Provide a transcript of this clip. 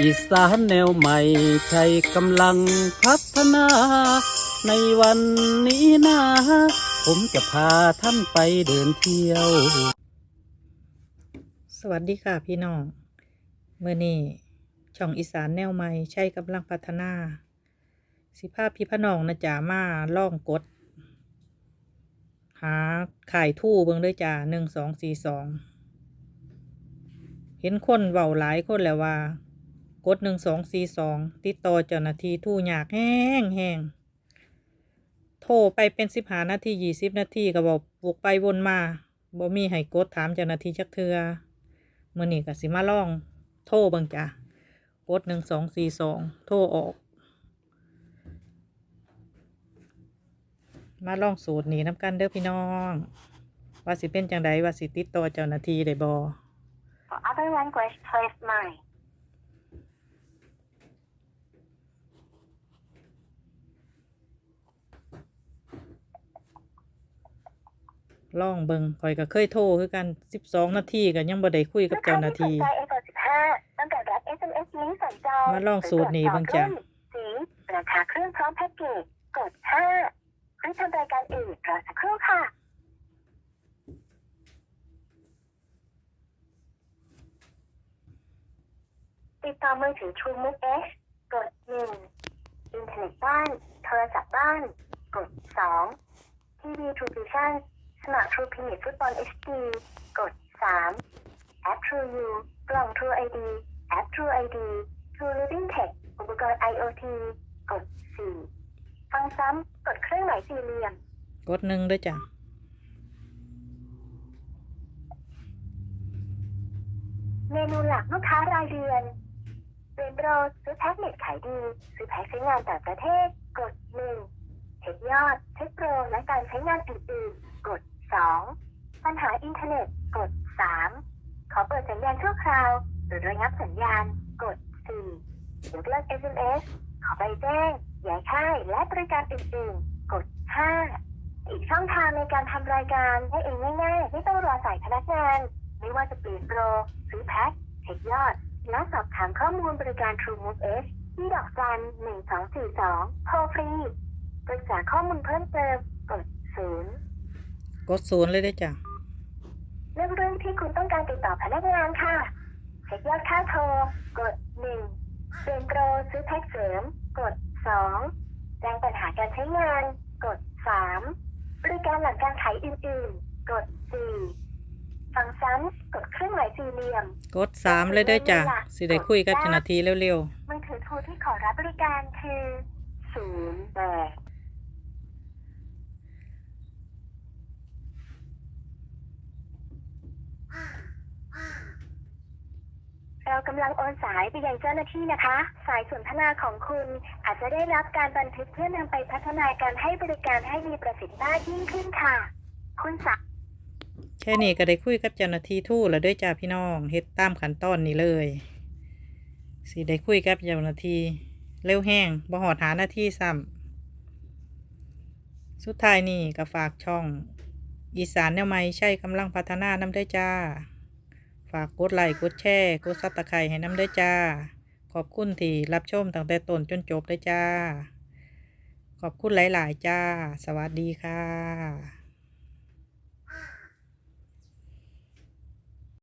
อีสานแนวใหม่ใช้กำลังพัฒนา ในวันนี้นะ ผมจะพาท่านไปเดินเที่ยว สวัสดีค่ะพี่น้อง เมื่อนี้ช่องอีสานแนวใหม่ใช้กำลังพัฒนา สิภาพพี่พน้องนะจ๊ะมาล่องกด หาขายทู่เบิ่งด้วยจ้าหนึ่งสองสี่สอง เห็นคนเว้าหลายคนแล้วว่า กดหนึ่งสองสี่สองติดต่อเจ้าหน้าที่ทู่ยากแห้งแห้งโทรไปเป็นสิบหานาทียี่สิบนาทีก็บอกวกไปวนมาบ่มีให้กดถามเจ้าหน้าที่จักเทือมื่อนี้ก็สิมาลอง โทรบังจ้ะกดหนึ่งสองสี่สองโทรออก มาลองสูตรนี้น้ำกันเด้อพี่น้อง ว่าสิเป็นจังไดว่าสิติดต่อเจ้าหน้าที่ได้บ่ For other language, press 9. ลองเบิงข่อยก็เคยโทรคือกันสิบสองนาทีก็ยังบ่ได้คุยกับเจ้าหน้าที่ ลูกค้าที่สนใจ iPhone 15ต้องการรับ SMS ลิงก์สั่งจองมาลองสูตรนี้เบิ่งจ้ะ สีราคาเครื่องพร้อมแพ็กเกจกด5หรือทำรายการอื่นรอสักครู่ค่ะ ติดต่อมือถือ True Move H กด1อินเทอร์เน็ตบ้าน โทรศัพท์บ้าน กด2ทีวี True Vision สมัคร True Premier ฟุตบอล HD กด 3 แอป True U กล่อง True ID แอป True ID True Living Tech อุปกรณ์ IoT กด 4 ฟังซ้ำกดเครื่องหมายสี่เหลี่ยม กดหนึ่งเด้วยจ้ะเมนูหลักลูกค้ารายเดือนเรนโรซื้อแพ็กเน็ตขายดี ซื้อแพ็กใช้งานต่างประเทศ กด1เช็คยอด เช็คโปร และการใช้งานอื่นๆ กด 2 ปัญหาอินเทอร์เน็ต กด 3 ขอเปิดสัญญาณชั่วคราว หรือระงับสัญญาณ กด 4 ยกเลิก SMS ขอใบแจ้งย้ายค่ายและบริการอื่นๆ กด 5 อีกช่องทางในการทำรายการให้เองง่ายๆไม่ต้องรอสายพนักงาน ไม่ว่าจะเปลี่ยนโปรซื้อแพ็คเช็คยอด และสอบถามข้อมูลบริการ True Move S ที่ดอกจัน1242โทรฟรีปรึกษาข้อมูลเพิ่มเติมกด 0 กดศูนย์เลยเด้วยจ้ะเรื่องเรื่องที่คุณต้องการติดต่อพนักงานค่ะเช็คยอดค่าโทร กด1เปลี่ยนโปรซื้อแพ็คเสริม กด2แจ้งปัญหาการใช้งาน กด3บริการหลังการขายอื่นๆ กด4ฟังซ้ำกดเครื่องหมายสี่เหลี่ยม กดสามเลยเด้วยจ้ะสิได้คุยกับเจ้าหน้าที่เร็วมือถือโทรที่ขอรับบริการคือ0 8 เรากำลังโอนสายไปยังเจ้าหน้าที่นะคะ สายสนทนาของคุณอาจจะได้รับการบันทึกเพื่อนำไปพัฒนาการให้บริการให้มีประสิทธิภาพยิ่งขึ้นค่ะ คุณสาแค่นี้ก็ได้คุยกับเจ้าหน้าที่ทู่แล้วด้วยจ้าพี่น้องเฮ็ดตามขั้นตอนนี้เลยสิได้คุยกับเจ้าหน้าที่เร็วแห้งบ่หอดหาหน้าที่ซ้ำสุดท้ายนี่ก็ฝากช่อง อีสานแนวใหม่ใช่กำลังพัฒนาน้ำได้จ้า ฝากกดไลค์กดแชร์กดซับตะไคร้ให้น้ำได้อจ้า ขอบคุณที่รับชมตั้งแต่ต้นจนจบได้จ้า ขอบคุณหลาย ๆ จ้า สวัสดีค่ะ